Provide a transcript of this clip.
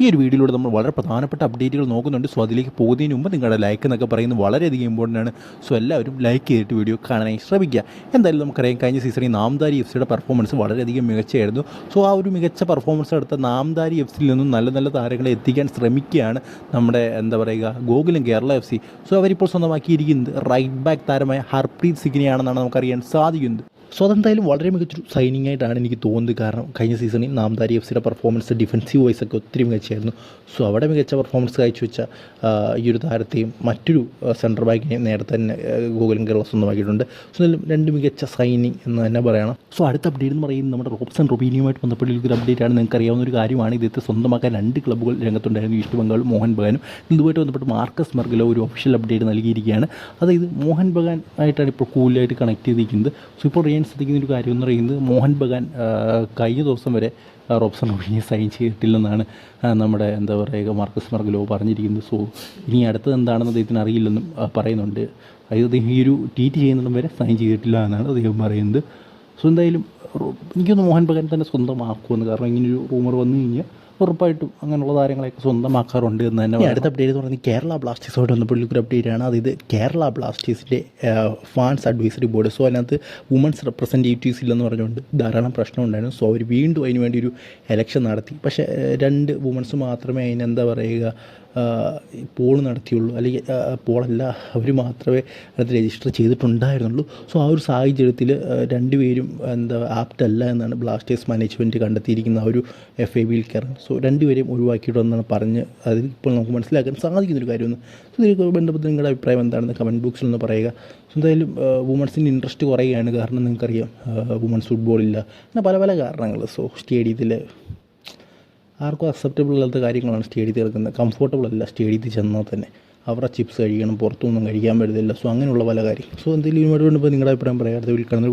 ഈ ഒരു വീഡിയോയിലൂടെ നമ്മൾ വളരെ പ്രധാനപ്പെട്ട അപ്ഡേറ്റുകൾ നോക്കുന്നുണ്ട്. സോ അതിലേക്ക് പോകുന്നതിന് മുമ്പ് നിങ്ങളുടെ ലൈക്ക് എന്നൊക്കെ പറയുന്നത് വളരെയധികം ഇമ്പോർട്ടന്റ് ആണ്. സോ എല്ലാവരും ലൈക്ക് ചെയ്തിട്ട് വീഡിയോ കാണാനായി ശ്രമിക്കുക. എന്തായാലും നമുക്കറിയാം കഴിഞ്ഞ സീസണിൽ നാംദാരി എഫ് സിയുടെ പെർഫോമൻസ് വളരെയധികം മികച്ചായിരുന്നു സോ ആ ഒരു മികച്ച പെർഫോമൻസ് എടുത്ത നാംദാരി എഫ് സിയിൽ നിന്നും നല്ല നല്ല താരങ്ങളെ എത്തിക്കാൻ ശ്രമിക്കുകയാണ് നമ്മുടെ എന്താ പറയുക ഗോകുലും കേരള എഫ് സി സോ അവരിപ്പോൾ സ്വന്തമാക്കിയിരിക്കുന്നത് റൈറ്റ് ബാക്ക് താരമായ ഹർപ്രീത് സിംഗിനെയാണെന്നാണ് നമുക്കറിയാൻ സാധിക്കുന്നത്. സോ അതെന്തായാലും വളരെ മികച്ചൊരു സൈനിങ് ആയിട്ടാണ് എനിക്ക് തോന്നുന്നത്. കാരണം കഴിഞ്ഞ സീസണിൽ നാംദാരി എഫ് സിയുടെ പെർഫോമൻസ് ഡിഫൻസീവ് വൈസ് ഒക്കെ ഒത്തിരി മികച്ചായിരുന്നു സോ അവിടെ മികച്ച പെർഫോമൻസ് കാഴ്ച വെച്ച ഈ ഒരു താരത്തെയും മറ്റൊരു സെൻട്രൽ ബാക്കിനെയും നേരത്തെ തന്നെ ഗോകുലം കേരള സ്വന്തമാക്കിയിട്ടുണ്ട്. സോ രണ്ട് മികച്ച സൈനിങ് എന്ന് തന്നെ പറയണം. സോ അടുത്ത അപ്ഡേറ്റ് എന്ന് പറയുന്നത് നമ്മുടെ റോബ്സൺ റൊബീനിയുമായിട്ട് ബന്ധപ്പെട്ടുള്ള ഒരു അപ്ഡേറ്റ് ആണ്. നിങ്ങൾക്ക് അറിയാവുന്ന ഒരു കാര്യമാണ്. ഇദ്ദേഹത്തെ സ്വന്തമാക്കാൻ രണ്ട് ക്ലബ്ബുകൾ രംഗത്തുണ്ടായിരുന്നു. ഈസ്റ്റ് ബംഗാളും മോഹൻ ബഗാനും. ഇതുമായിട്ട് ബന്ധപ്പെട്ട് മാർക്കസ് മെർഗലോ ഒരു ഒഫീഷ്യൽ അപ്ഡേറ്റ് നൽകിയിരിക്കുകയാണ്. അതായത് മോഹൻ ബഗാൻ ആയിട്ടാണ് ഇപ്പോൾ കൂലായിട്ട് കണക്ട് ചെയ്തിരിക്കുന്നത്. സോ ഇപ്പോൾ റിയാൻ ശ്രദ്ധിക്കുന്ന ഒരു കാര്യം എന്ന് പറയുന്നത് മോഹൻ ബഗാൻ കഴിഞ്ഞ ദിവസം വരെ റോബ്സൺ ഒഴിഞ്ഞ് സൈൻ ചെയ്തിട്ടില്ലെന്നാണ് നമ്മുടെ എന്താ പറയുക മാർക്കസ് മർഗലോ പറഞ്ഞിരിക്കുന്നത്. സോ ഇനി അടുത്തത് എന്താണെന്ന് അദ്ദേഹത്തിന് അറിയില്ലെന്നും പറയുന്നുണ്ട്. അതായത് അദ്ദേഹം ഈ ഒരു ട്വീറ്റ് ചെയ്യുന്നിടം വരെ സൈൻ ചെയ്തിട്ടില്ല എന്നാണ് അദ്ദേഹം പറയുന്നത്. സോ എന്തായാലും എനിക്കൊന്ന് മോഹൻ ബഗാൻ തന്നെ സ്വന്തമാക്കുമെന്ന് കാരണം ഇങ്ങനൊരു റൂമർ വന്നു കഴിഞ്ഞാൽ ഉറപ്പായിട്ടും അങ്ങനെയുള്ള താരങ്ങളെയൊക്കെ സ്വന്തമാക്കാറുണ്ട് എന്ന് തന്നെ അടുത്ത അപ്ഡേറ്റ് എന്ന് പറയുന്നത് കേരള ബ്ലാസ്റ്റേഴ്സോട് വന്ന ഒരു അപ്ഡേറ്റ് ആണ്. അതായത് കേരള ബ്ലാസ്റ്റേഴ്സിന്റെ ഫാൻസ് അഡ്വൈസറി ബോർഡ് സോ അതിനകത്ത് വുമൻസ് റെപ്രസെന്റേറ്റീവ്സ് ഇല്ലെന്ന് പറഞ്ഞുകൊണ്ട് ധാരാളം പ്രശ്നം ഉണ്ടായിരുന്നു. സോ അവർ വീണ്ടും അതിന് വേണ്ടി ഒരു എലക്ഷൻ നടത്തി. പക്ഷേ രണ്ട് വുമൻസ് മാത്രമേ അതിനെന്താ പറയുക പോൾ നടത്തിയുള്ളൂ. അല്ലെങ്കിൽ പോളല്ല അവർ മാത്രമേ അതിനകത്ത് രജിസ്റ്റർ ചെയ്തിട്ടുണ്ടായിരുന്നുള്ളൂ. സോ ആ ഒരു സാഹചര്യത്തിൽ രണ്ടുപേരും എന്താ ആപ്റ്റ് അല്ല എന്നാണ് ബ്ലാസ്റ്റേഴ്സ് മാനേജ്മെന്റ് കണ്ടെത്തിയിരിക്കുന്ന ആ ഒരു എഫ് എ ബിയിൽ കയറാൻ. സോ രണ്ടുപേരെയും ഒഴിവാക്കിയിട്ടുണ്ടെന്നാണ് പറഞ്ഞ് അതിൽ ഇപ്പോൾ നമുക്ക് മനസ്സിലാക്കാൻ സാധിക്കുന്നൊരു കാര്യമൊന്ന് സോ ഇതിലേക്ക് ബന്ധപ്പെട്ട് നിങ്ങളുടെ അഭിപ്രായം എന്താണെന്ന് കമന്റ് ബോക്സിൽ ഒന്ന് പറയുക. സോ എന്തായാലും വുമൺസിന്റെ ഇൻട്രസ്റ്റ് കുറയുകയാണ്. കാരണം നിങ്ങൾക്കറിയാം വുമൺസ് ഫുട്ബോൾ ഇല്ല. അങ്ങനെ പല പല കാരണങ്ങൾ. സോ സ്റ്റേഡിയത്തിൽ ആർക്കും അക്സെപ്റ്റബിൾ അല്ലാത്ത കാര്യങ്ങളാണ് സ്റ്റേഡിയത്തിൽ കിടക്കുന്നത് കംഫർട്ടബിൾ അല്ല സ്റ്റേഡിയത്തിൽ ചെന്നാൽ തന്നെ. അവരുടെ ചിപ്സ് കഴിക്കണം പുറത്തൊന്നും കഴിക്കാൻ പറ്റത്തില്ല. സോ അങ്ങനെയുള്ള പല കാര്യം സോ എന്തെങ്കിലും ഇതിനോട് ബന്ധപ്പെട്ട് നിങ്ങളുടെ അഭിപ്രായം പറയാം. അടുത്ത വീട്ടിൽ